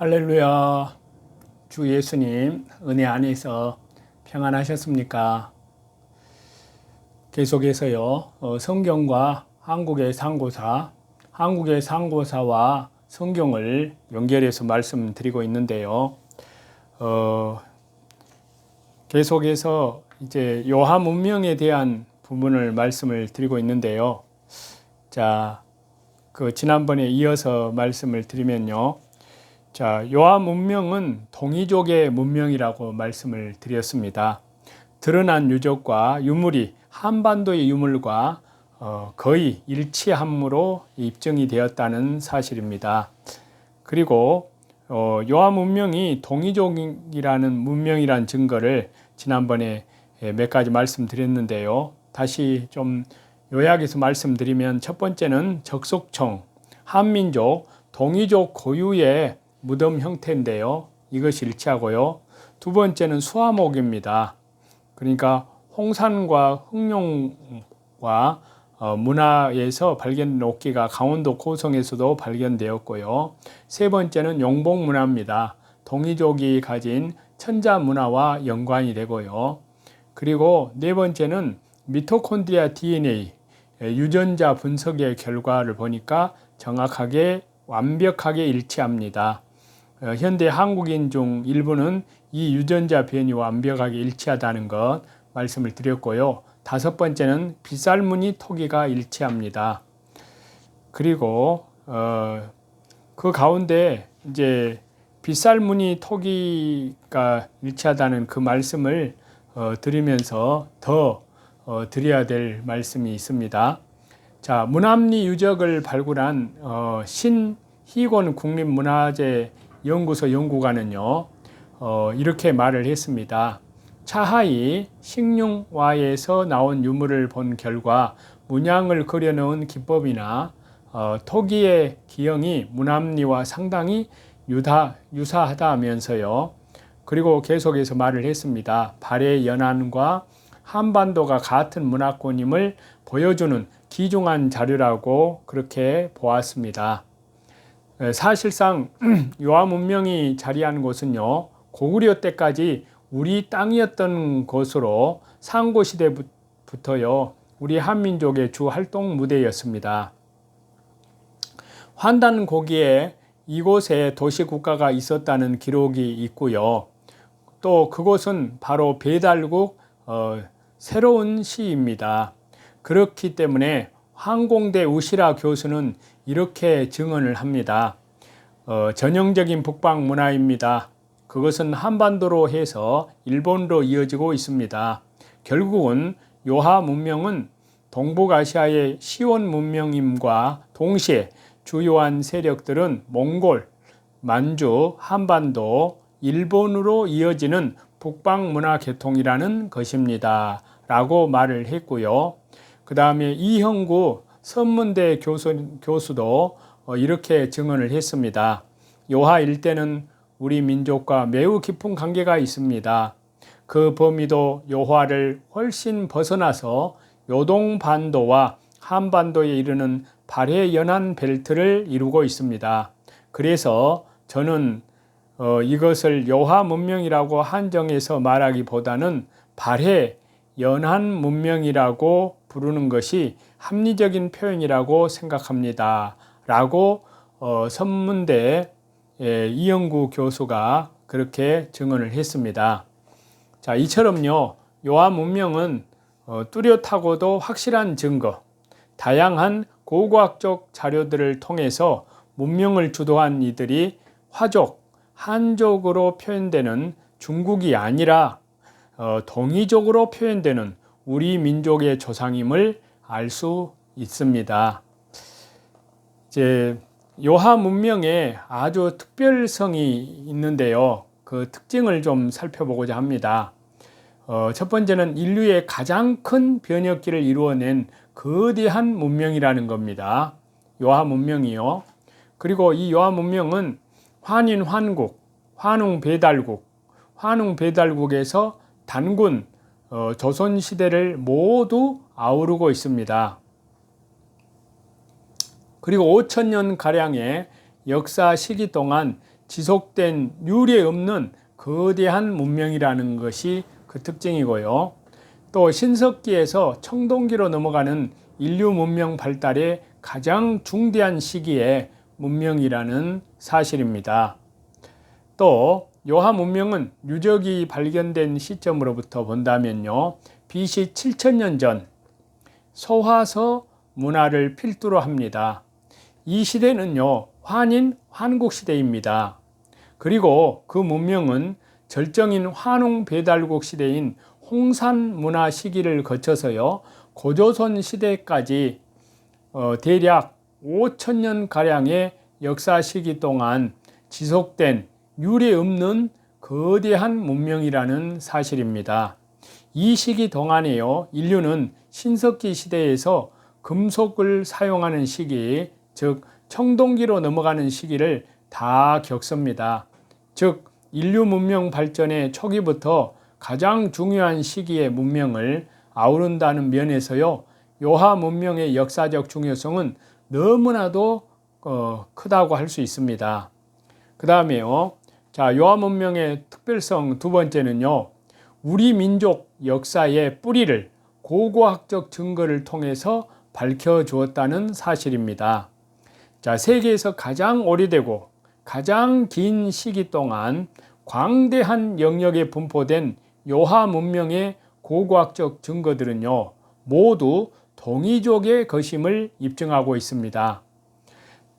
할렐루야. 주 예수님 은혜 안에서 평안하셨습니까? 계속해서요. 어, 성경과 한국의 상고사, 한국의 상고사와 성경을 연결해서 말씀드리고 있는데요. 어, 계속해서 이제 요하 문명에 대한 부분을 말씀을 드리고 있는데요. 자, 그 지난번에 이어서 말씀을 드리면요. 자, 요하 문명은 동이족의 문명이라고 말씀을 드렸습니다. 드러난 유적과 유물이 한반도의 유물과 어, 거의 일치함으로 입증이 되었다는 사실입니다. 그리고 어, 요하 문명이 동이족이라는 문명이란 증거를 지난번에 몇 가지 말씀드렸는데요. 다시 좀 요약해서 말씀드리면 첫 번째는 적속청, 한민족, 동이족 고유의 무덤 형태인데요. 이것이 일치하고요. 두 번째는 수화목입니다. 그러니까 홍산과 흑룡과 어, 문화에서 발견된 옥기가 강원도 고성에서도 발견되었고요. 세 번째는 용복 문화입니다. 동이족이 가진 천자 문화와 연관이 되고요. 그리고 네 번째는 미토콘드리아 DNA 유전자 분석의 결과를 보니까 정확하게 완벽하게 일치합니다. 어, 현대 한국인 중 일부는 이 유전자 변이와 완벽하게 일치하다는 것 말씀을 드렸고요. 다섯 번째는 빗살무늬 토기가 일치합니다. 그리고 어, 그 가운데 이제 빗살무늬 토기가 일치하다는 그 말씀을 어, 드리면서 더 어, 드려야 될 말씀이 있습니다. 자, 문암리 유적을 발굴한 어, 신희곤 국립문화재 연구소 연구관은요, 어, 이렇게 말을 했습니다. 차하이 식룡화에서 나온 유물을 본 결과 문양을 그려놓은 기법이나 어, 토기의 기형이 문암리와 상당히 유다, 유사하다면서요. 그리고 계속해서 말을 했습니다. 발의 연안과 한반도가 같은 문화권임을 보여주는 귀중한 자료라고 그렇게 보았습니다. 사실상 요하 문명이 자리한 곳은요 고구려 때까지 우리 땅이었던 곳으로 상고 시대부터요 우리 한민족의 주 활동 무대였습니다. 환단 고기에 이곳에 도시 국가가 있었다는 기록이 있고요. 또 그곳은 바로 배달국 어, 새로운 시입니다. 그렇기 때문에 항공대 우시라 교수는 이렇게 증언을 합니다. 어, 전형적인 북방 문화입니다. 그것은 한반도로 해서 일본으로 이어지고 있습니다. 결국은 요하 문명은 동북아시아의 시원 문명임과 동시에 주요한 세력들은 몽골, 만주, 한반도, 일본으로 이어지는 북방 문화 계통이라는 것입니다. 라고 말을 했고요. 그 다음에 이형구 선문대 교수, 교수도 어, 이렇게 증언을 했습니다. 요하 일대는 우리 민족과 매우 깊은 관계가 있습니다. 그 범위도 요하를 훨씬 벗어나서 요동반도와 한반도에 이르는 발해 연안 벨트를 이루고 있습니다. 그래서 저는 어, 이것을 요하 문명이라고 한정해서 말하기보다는 발해 연한 문명이라고 부르는 것이 합리적인 표현이라고 생각합니다. 라고 어, 선문대 예, 이영구 교수가 그렇게 증언을 했습니다. 자, 이처럼요, 요하 문명은 어, 뚜렷하고도 확실한 증거, 다양한 고고학적 자료들을 통해서 문명을 주도한 이들이 화족, 한족으로 표현되는 중국이 아니라 어, 동의적으로 표현되는 우리 민족의 조상임을 알 수 있습니다. 이제 요하 문명에 아주 특별성이 있는데요. 그 특징을 좀 살펴보고자 합니다. 어, 첫 번째는 인류의 가장 큰 변혁기를 이루어낸 거대한 문명이라는 겁니다. 요하 문명이요. 그리고 이 요하 문명은 환인 환국, 환웅 배달국, 환웅 배달국에서 단군 어, 조선 시대를 모두 아우르고 있습니다. 그리고 5천 년 가량의 역사 시기 동안 지속된 유례 없는 거대한 문명이라는 것이 그 특징이고요. 또 신석기에서 청동기로 넘어가는 인류 문명 발달의 가장 중대한 시기의 문명이라는 사실입니다. 또 요하 문명은 유적이 발견된 시점으로부터 본다면요. BC 7000년 전 소화서 문화를 필두로 합니다. 이 시대는요. 환인 환국 시대입니다. 그리고 그 문명은 절정인 환웅 배달국 시대인 홍산 문화 시기를 거쳐서요. 고조선 시대까지 어, 대략 5천년 가량의 역사 시기 동안 지속된 유례 없는 거대한 문명이라는 사실입니다. 이 시기 동안에요, 인류는 신석기 시대에서 금속을 사용하는 시기, 즉 청동기로 넘어가는 시기를 다 겪습니다. 즉 인류 문명 발전의 초기부터 가장 중요한 시기의 문명을 아우른다는 면에서요, 요하 문명의 역사적 중요성은 너무나도 어, 크다고 할 수 있습니다. 그 다음에요, 자 요하 문명의 특별성 두 번째는요, 우리 민족 역사의 뿌리를 고고학적 증거를 통해서 밝혀 주었다는 사실입니다. 자, 세계에서 가장 오래되고 가장 긴 시기 동안 광대한 영역에 분포된 요하 문명의 고고학적 증거들은요, 모두 동이족의 것임을 입증하고 있습니다.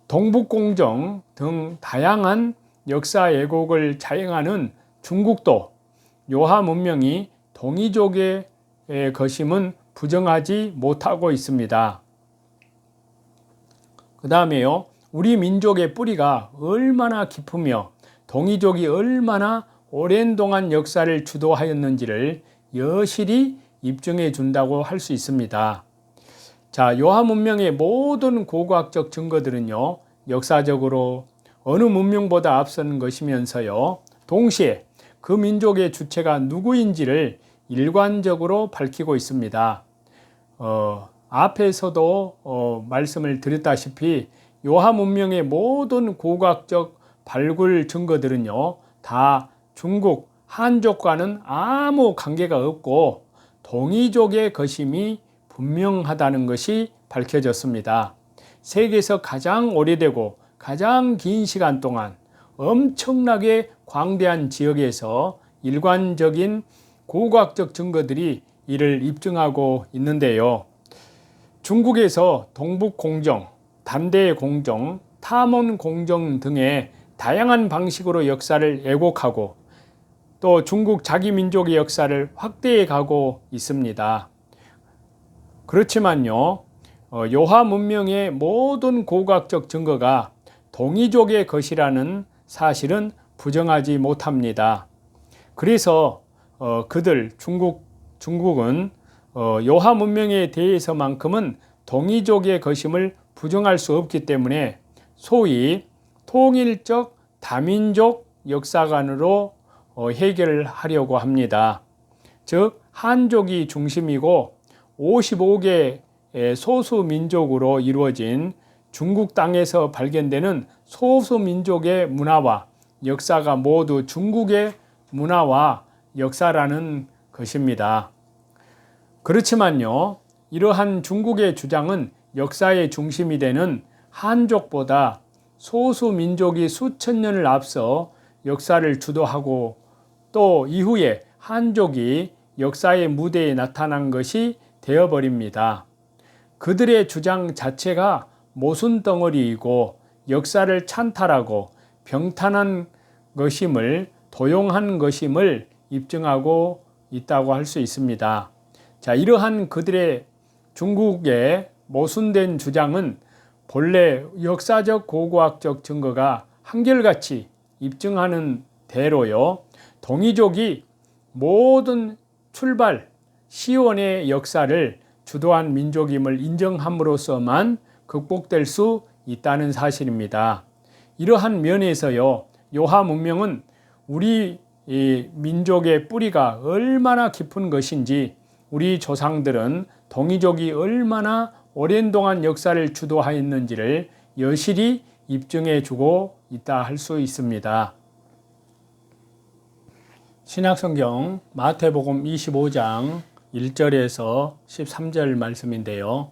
동북공정 등 다양한 역사 왜곡을 자행하는 중국도 요하 문명이 동이족의 것임은 부정하지 못하고 있습니다. 그 다음에요. 우리 민족의 뿌리가 얼마나 깊으며 동이족이 얼마나 오랜 동안 역사를 주도하였는지를 여실히 입증해 준다고 할 수 있습니다. 자, 요하 문명의 모든 고고학적 증거들은요, 역사적으로 어느 문명보다 앞서는 것이면서요, 동시에 그 민족의 주체가 누구인지를 일관적으로 밝히고 있습니다. 어, 앞에서도 어, 말씀을 드렸다시피 요하 문명의 모든 고고학적 발굴 증거들은요, 다 중국 한족과는 아무 관계가 없고 동이족의 것임이 분명하다는 것이 밝혀졌습니다. 세계에서 가장 오래되고 가장 긴 시간 동안 엄청나게 광대한 지역에서 일관적인 고고학적 증거들이 이를 입증하고 있는데요. 중국에서 동북공정, 담대공정, 탐원공정 등의 다양한 방식으로 역사를 왜곡하고 또 중국 자기 민족의 역사를 확대해 가고 있습니다. 그렇지만요, 어, 요하 문명의 모든 고고학적 증거가 동이족의 것이라는 사실은 부정하지 못합니다. 그래서 어, 그들 중국 중국은 어, 요하 문명에 대해서만큼은 동이족의 것임을 부정할 수 없기 때문에 소위 통일적 다민족 역사관으로 어, 해결을 하려고 합니다. 즉 한족이 중심이고 55개 소수 민족으로 이루어진 중국 땅에서 발견되는 소수 민족의 문화와 역사가 모두 중국의 문화와 역사라는 것입니다. 그렇지만요, 이러한 중국의 주장은 역사의 중심이 되는 한족보다 소수 민족이 수천 년을 앞서 역사를 주도하고 또 이후에 한족이 역사의 무대에 나타난 것이 되어버립니다. 그들의 주장 자체가 모순 덩어리이고 역사를 찬탈하고 병탄한 것임을 도용한 것임을 입증하고 있다고 할 수 있습니다. 자, 이러한 그들의 중국의 모순된 주장은 본래 역사적 고고학적 증거가 한결같이 입증하는 대로요. 동이족이 모든 출발 시원의 역사를 주도한 민족임을 인정함으로써만 극복될 수 있다는 사실입니다. 이러한 면에서요, 요하 문명은 우리 민족의 뿌리가 얼마나 깊은 것인지 우리 조상들은 동이족이 얼마나 오랜 동안 역사를 주도하였는지를 여실히 입증해 주고 있다 할 수 있습니다. 신약성경 마태복음 25장 1절에서 13절 말씀인데요.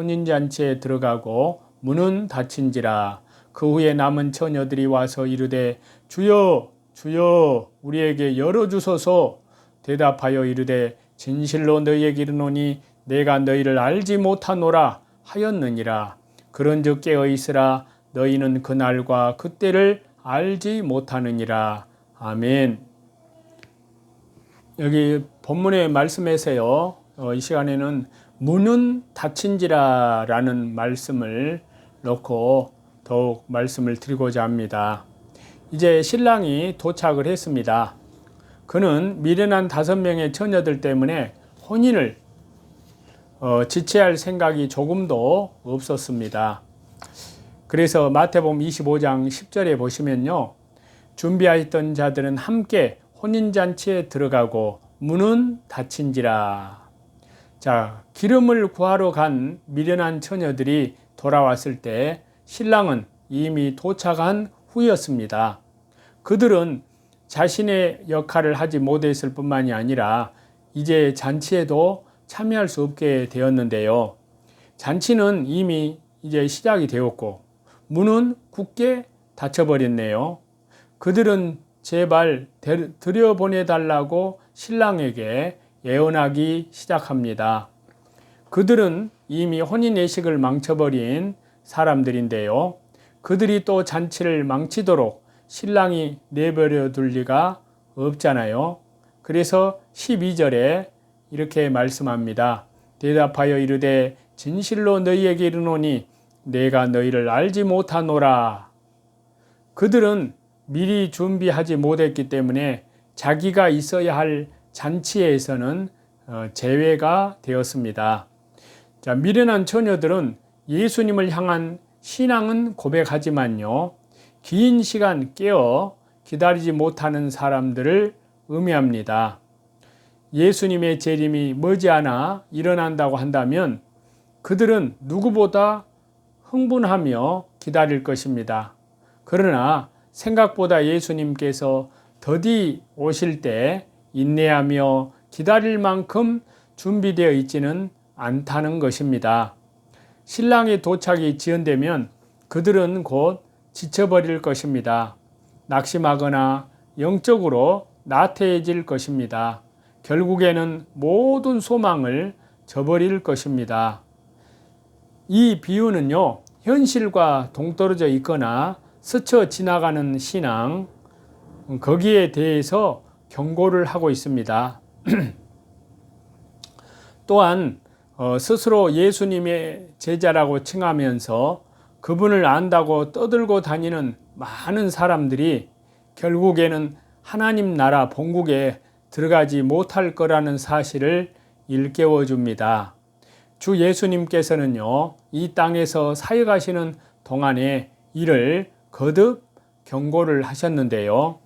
혼인잔치에 들어가고 문은 닫힌지라 그 후에 남은 처녀들이 와서 이르되 주여 주여 우리에게 열어 주소서. 대답하여 이르되 진실로 너희에게 이르노니 내가 너희를 알지 못하노라 하였느니라. 그런즉 깨어 있으라. 너희는 그 날과 그때를 알지 못하느니라. 아멘. 여기 본문의 말씀에서요 어, 이 시간에는 문은 닫힌지라 라는 말씀을 넣고 더욱 말씀을 드리고자 합니다. 이제 신랑이 도착을 했습니다. 그는 미련한 다섯 명의 처녀들 때문에 혼인을 어, 지체할 생각이 조금도 없었습니다. 그래서 마태복음 25장 10절에 보시면요. 준비하였던 자들은 함께 혼인잔치에 들어가고 문은 닫힌지라. 자, 기름을 구하러 간 미련한 처녀들이 돌아왔을 때 신랑은 이미 도착한 후였습니다. 그들은 자신의 역할을 하지 못했을 뿐만이 아니라 이제 잔치에도 참여할 수 없게 되었는데요. 잔치는 이미 이제 시작이 되었고 문은 굳게 닫혀버렸네요. 그들은 제발 들여보내달라고 신랑에게 예언하기 시작합니다. 그들은 이미 혼인 예식을 망쳐버린 사람들인데요. 그들이 또 잔치를 망치도록 신랑이 내버려 둘 리가 없잖아요. 그래서 12절에 이렇게 말씀합니다. 대답하여 이르되 진실로 너희에게 이르노니 내가 너희를 알지 못하노라. 그들은 미리 준비하지 못했기 때문에 자기가 있어야 할 잔치에서는 어, 제외가 되었습니다. 자, 미련한 처녀들은 예수님을 향한 신앙은 고백하지만요, 긴 시간 깨어 기다리지 못하는 사람들을 의미합니다. 예수님의 재림이 머지않아 일어난다고 한다면 그들은 누구보다 흥분하며 기다릴 것입니다. 그러나 생각보다 예수님께서 더디 오실 때 인내하며 기다릴 만큼 준비되어 있지는 않다는 것입니다. 신랑의 도착이 지연되면 그들은 곧 지쳐버릴 것입니다. 낙심하거나 영적으로 나태해질 것입니다. 결국에는 모든 소망을 저버릴 것입니다. 이 비유는요, 현실과 동떨어져 있거나 스쳐 지나가는 신앙, 거기에 대해서 경고를 하고 있습니다. 또한 어, 스스로 예수님의 제자라고 칭하면서 그분을 안다고 떠들고 다니는 많은 사람들이 결국에는 하나님 나라 본국에 들어가지 못할 거라는 사실을 일깨워 줍니다. 주 예수님께서는요, 이 땅에서 사역하시는 동안에 이를 거듭 경고를 하셨는데요.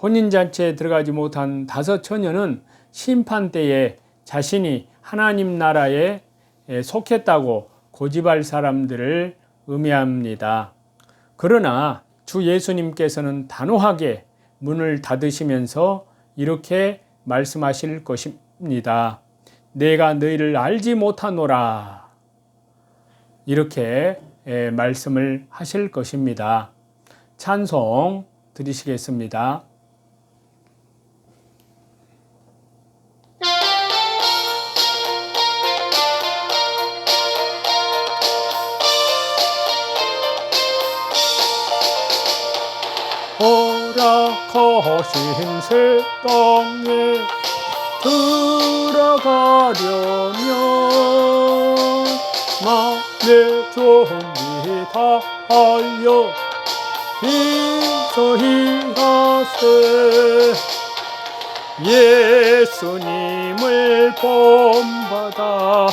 혼인잔치에 들어가지 못한 다섯 처녀는 심판 때에 자신이 하나님 나라에 속했다고 고집할 사람들을 의미합니다. 그러나 주 예수님께서는 단호하게 문을 닫으시면서 이렇게 말씀하실 것입니다. 내가 너희를 알지 못하노라. 이렇게 말씀을 하실 것입니다. 찬송 드리시겠습니다. 신새 땅에 들어가려면 마음의 준비 다 하여 인서히 하세. 예수님을 본받아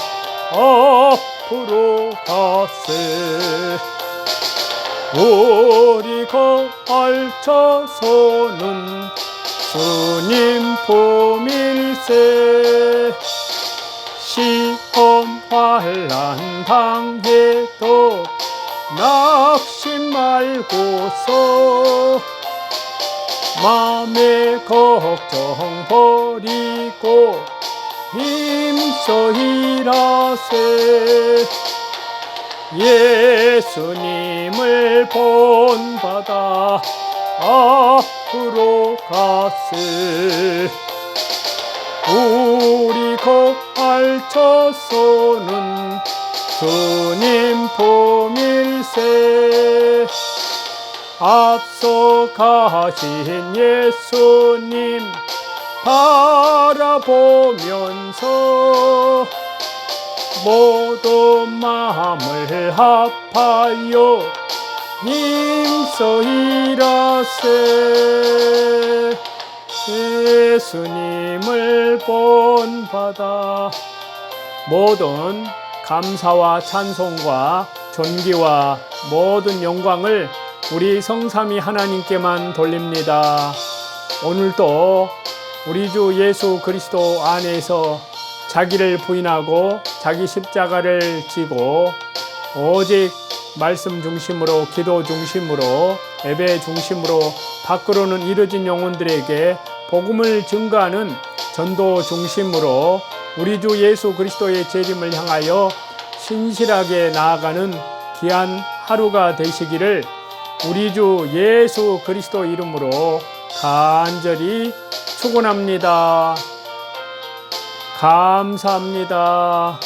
앞으로 가세 우리 거알쳐서는 주님 품일세. 시험 환란 당해도 낙심 말고서 맘의 걱정 버리고 힘써 일하세. 예 수님을 본받아 앞으로 가세 우리 거알쳐서는 주님 품일세. 앞서 가신 예수님 바라보면서 모든 마음을 합하여 힘써 일하세 예수님을 본받아 모든 감사와 찬송과 존귀와 모든 영광을 우리 성삼위 하나님께만 돌립니다. 오늘도 우리 주 예수 그리스도 안에서 자기를 부인하고 자기 십자가를 지고 오직 말씀 중심으로 기도 중심으로 예배 중심으로 밖으로는 이뤄진 영혼들에게 복음을 증거하는 전도 중심으로 우리 주 예수 그리스도의 재림을 향하여 신실하게 나아가는 귀한 하루가 되시기를 우리 주 예수 그리스도 이름으로 간절히 축원합니다. 감사합니다.